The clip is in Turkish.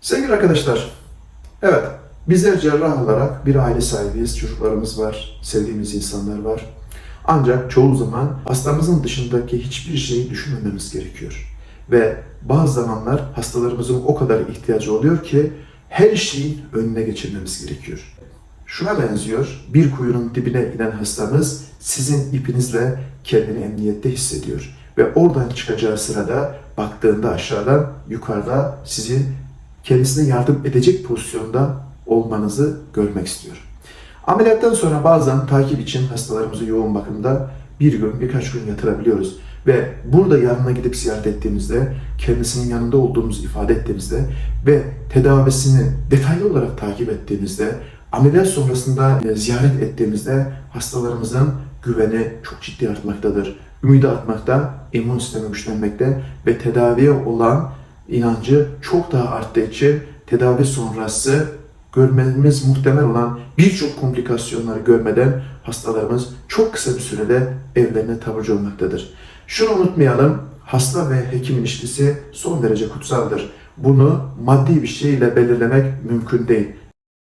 Sevgili arkadaşlar, evet bizler cerrah olarak bir aile sahibiyiz, çocuklarımız var, sevdiğimiz insanlar var. Ancak çoğu zaman hastamızın dışındaki hiçbir şeyi düşünmememiz gerekiyor. Ve bazı zamanlar hastalarımızın o kadar ihtiyacı oluyor ki her şeyin önüne geçirmemiz gerekiyor. Şuna benziyor, bir kuyunun dibine inen hastamız sizin ipinizle kendini emniyette hissediyor. Ve oradan çıkacağı sırada baktığında aşağıdan yukarıda sizin kendisine yardım edecek pozisyonda olmanızı görmek istiyor. Ameliyattan sonra bazen takip için hastalarımızı yoğun bakımda bir gün, birkaç gün yatırabiliyoruz. Ve burada yanına gidip ziyaret ettiğimizde, kendisinin yanında olduğumuzu ifade ettiğimizde ve tedavisini detaylı olarak takip ettiğimizde, ameliyat sonrasında e, ziyaret ettiğimizde hastalarımızın güveni çok ciddi artmaktadır. Ümidi artmakta, immün sistemi güçlenmekte ve tedaviye olan inancı çok daha arttığı için tedavi sonrası görmemiz muhtemel olan birçok komplikasyonları görmeden hastalarımız çok kısa bir sürede evlerine taburcu olmaktadır. Şunu unutmayalım, hasta ve hekim ilişkisi son derece kutsaldır. Bunu maddi bir şeyle belirlemek mümkün değil.